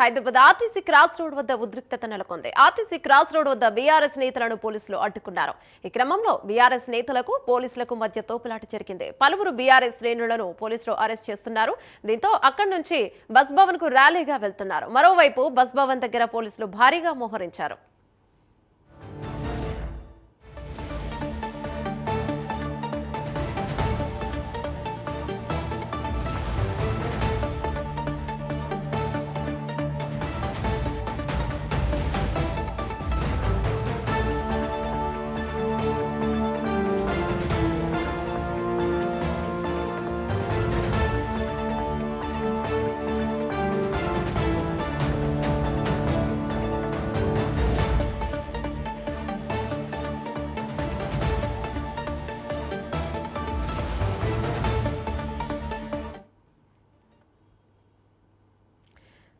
Hyderabad RTC cross road వద్ద ఉద్రిక్తత నెలకొంది. ఆర్టీసీ క్రాస్ రోడ్ వద్ద బీఆర్ఎస్ నేతలను పోలీసులు అడ్డుకున్నారు. ఈ క్రమంలో బీఆర్ఎస్ నేతలకు పోలీసులకు మధ్య తోపులాట జరిగింది. పలువురు బీఆర్ఎస్ శ్రేణులను పోలీసులు అరెస్ట్ చేస్తున్నారు. దీంతో అక్కడి నుంచి బస్ భవన్కు ర్యాలీగా వెళ్తున్నారు. మరోవైపు బస్ భవన్ దగ్గర పోలీసులు భారీగా మోహరించారు.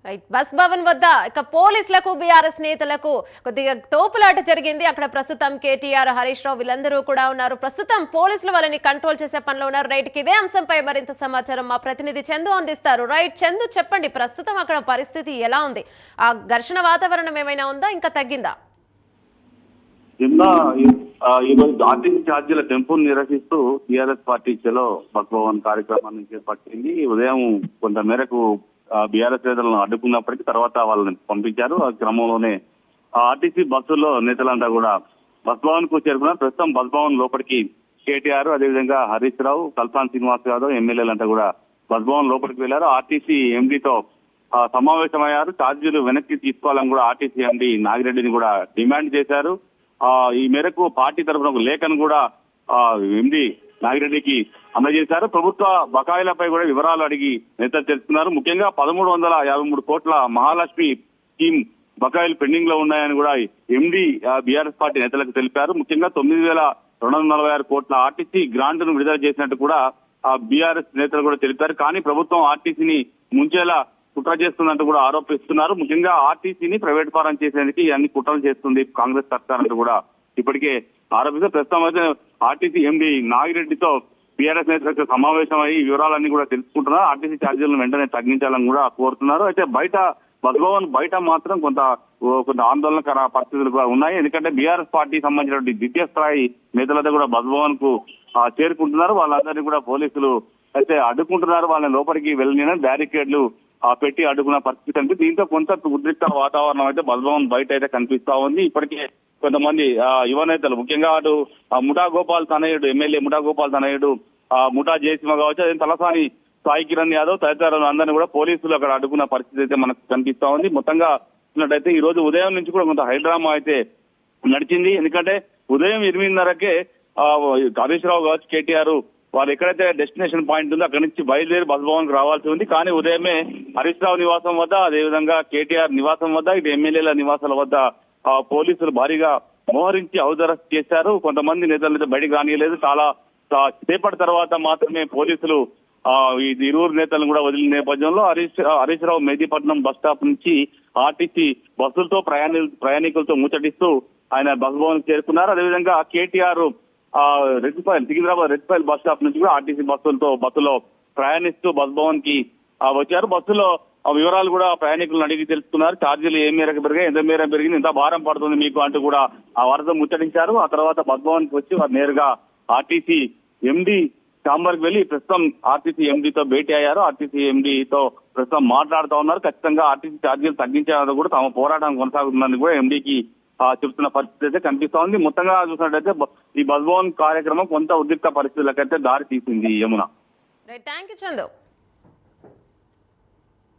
రైట్. బస్ భవన్ వద్ద ఇక పోలీసులకు బీఆర్ఎస్ నేతలకు కొద్దిగా తోపులాట జరిగింది. అక్కడ ప్రస్తుతం కేటీఆర్ హరీష్ రావు వీళ్ళందరూ కూడా ఉన్నారు. ప్రస్తుతం పోలీసులు వాళ్ళని కంట్రోల్ చేసే పనిలో ఉన్నారు. రైట్కి ఇదే అంశంపై మరింత సమాచారం మా ప్రతినిధి చందు అందిస్తారు. రైట్ చందు చెప్పండి ప్రస్తుతం అక్కడ పరిస్థితి ఎలా ఉంది? ఆ ఘర్షణ వాతావరణం ఏమైనా ఉందా? ఇంకా తగ్గిందా? నిన్న ఈరోజు ఆర్టీసీ ఛార్జీల పెంపును నిరసిస్తూ టీఆర్ఎస్ పార్టీ చలో భగవన్ కార్యక్రమాన్ని చేపట్టింది. ఉదయం కొంత మేరకు బీఆర్ఎస్ నేతలను అడ్డుకున్నప్పటికీ తర్వాత వాళ్ళని పంపించారు. ఆ క్రమంలోనే ఆ ఆర్టీసీ బస్సుల్లో నేతలంతా కూడా బస్ భవన్కు చేరుకున్నారు. ప్రస్తుతం బస్ భవన్ లోపలికి కేటీఆర్ అదేవిధంగా హరీష్ రావు కల్పాన్ శ్రీనివాస్ యాదవ్ ఎమ్మెల్యేలంతా కూడా బస్ భవన్ లోపలికి వెళ్ళారు ఆర్టీసీ ఎండీతో సమావేశమయ్యారు. ఛార్జీలు వెనక్కి తీసుకోవాలని కూడా ఆర్టీసీ ఎండీ నాగిరెడ్డిని కూడా డిమాండ్ చేశారు. ఆ, ఈ మేరకు పార్టీ తరఫున ఒక లేఖను కూడా ఆ, ఎండి నాగిరెడ్డికి అందజేశారు ప్రభుత్వ బకాయిలపై కూడా వివరాలు అడిగి నేతలు తెలుస్తున్నారు ముఖ్యంగా పదమూడు వందల యాభై మూడు కోట్ల మహాలక్ష్మి స్కీమ్ బకాయిలు పెండింగ్లో ఉన్నాయని కూడా ఎండి బీఆర్ఎస్ పార్టీ నేతలకు తెలిపారు. ముఖ్యంగా తొమ్మిది వేల రెండు వందల నలభై ఆరు కోట్ల ఆర్టీసీ గ్రాంట్ను విడుదల చేసినట్టు కూడా ఆ బీఆర్ఎస్ నేతలు కూడా తెలిపారు. కానీ ప్రభుత్వం ఆర్టీసీని ముంచేలా కుట్ర చేస్తుందంటూ కూడా ఆరోపిస్తున్నారు. ముఖ్యంగా ఆర్టీసీని ప్రైవేట్ పరం చేసేందుకు అన్ని కుట్రలు చేస్తుంది కాంగ్రెస్ సర్కార్ అంటూ కూడా ఇప్పటికే ఆరోపిస్తే ప్రస్తుతం అయితే ఆర్టీసీ ఎండి నాగిరెడ్డితో బీఆర్ఎస్ నేతలకు సమావేశం అయ్యి వివరాలన్నీ కూడా తెలుసుకుంటున్నారు. ఆర్టీసీ ఛార్జీలను వెంటనే తగ్గించాలని కూడా కోరుతున్నారు. అయితే బయట బద్భవన్ బయట మాత్రం కొంత కొంత ఆందోళనకర పరిస్థితులు కూడా ఉన్నాయి. ఎందుకంటే బీఆర్ఎస్ పార్టీ సంబంధించినటువంటి ద్వితీయ స్థాయి నేతలతో కూడా భగవన్కు చేరుకుంటున్నారు. వాళ్ళందరినీ కూడా పోలీసులు అయితే అడ్డుకుంటున్నారు. వాళ్ళని లోపలికి వెళ్ళిన బ్యారికేడ్లు ఆ, పెట్టి అడ్డుకున్న పరిస్థితి అంటే దీంతో కొంత ఉద్రిక్త వాతావరణం అయితే బల్భవన్ బయట అయితే కనిపిస్తా ఉంది. ఇప్పటికే కొంతమంది ఆ, యువ నేతలు ముఖ్యంగా అటు ముఠా గోపాల్ తనయుడు ఎమ్మెల్యే ముఠా గోపాల్ తనయుడు ఆ, ముఠా జయసింహ కావచ్చు అదే తలసాని సాయి కిరణ్ యాదవ్ తదితరులు అందరినీ కూడా పోలీసులు అక్కడ అడ్డుకున్న పరిస్థితి అయితే మనకు కనిపిస్తా ఉంది. మొత్తంగా చూసినట్టయితే ఈ రోజు ఉదయం నుంచి కూడా కొంత హైడ్రామా అయితే నడిచింది. ఎందుకంటే ఉదయం ఎనిమిదిన్నరకే ఆ, హరీష్ రావు కావచ్చు కేటీఆర్ వాళ్ళు ఎక్కడైతే డెస్టినేషన్ పాయింట్ ఉందో అక్కడి నుంచి బయలుదేరి బస్ భవన్కు రావాల్సి ఉంది. కానీ ఉదయమే హరీష్ రావు నివాసం వద్ద అదేవిధంగా కేటీఆర్ నివాసం వద్ద ఇటు ఎమ్మెల్యేల నివాసాల వద్ద పోలీసులు భారీగా మోహరించి ఔదరస్ చేశారు. కొంతమంది నేతలు అయితే రానియలేదు. చాలా సేపటి తర్వాత మాత్రమే పోలీసులు ఆ ఈ ఇరువురు నేతలను కూడా వదిలిన నేపథ్యంలో హరీష్ హరీష్ రావు మెహదీపట్నం బస్ స్టాప్ నుంచి ఆర్టీసీ బస్సులతో ప్రయాణి ప్రయాణికులతో ముచ్చటిస్తూ ఆయన బస్ భవన్ చేరుకున్నారు. అదేవిధంగా కేటీఆర్ ఆ రెడ్డిపల్లి సికింద్రాబాద్ రెడ్డిపల్లి బస్ స్టాప్ నుంచి కూడా ఆర్టీసీ బస్సులతో బస్సులో ప్రయాణిస్తూ బస్ భవన్కి వచ్చారు. బస్సులో ఆ వివరాలు కూడా ప్రయాణికులను అడిగి తెలుసుకున్నారు ఛార్జీలు ఏ మేరకు పెరిగాయి ఎంత మేర పెరిగింది ఎంత భారం పడుతుంది మీకు అంటూ కూడా ఆ వరద ముచ్చటించారు. ఆ తర్వాత బస్ భవన్కి వచ్చి వారు నేరుగా ఆర్టీసీ ఎండి ఛాంబర్కి వెళ్ళి ప్రస్తుతం ఆర్టీసీ ఎండీతో భేటీ అయ్యారు. ఆర్టీసీ ఎండీతో ప్రస్తుతం మాట్లాడుతూ ఉన్నారు. ఖచ్చితంగా ఆర్టీసీ ఛార్జీలు తగ్గించారని కూడా తమ పోరాటం కొనసాగుతుందని కూడా ఎండీకి చెప్తున్న పరిస్థితి అయితే కనిపిస్తా ఉంది మొత్తంగా చూసినట్టయితే ఈ బస్ కార్యక్రమం కొంత ఉద్రిక్త పరిస్థితులకైతే దారి తీసింది Yamuna. Right thank you Chandu.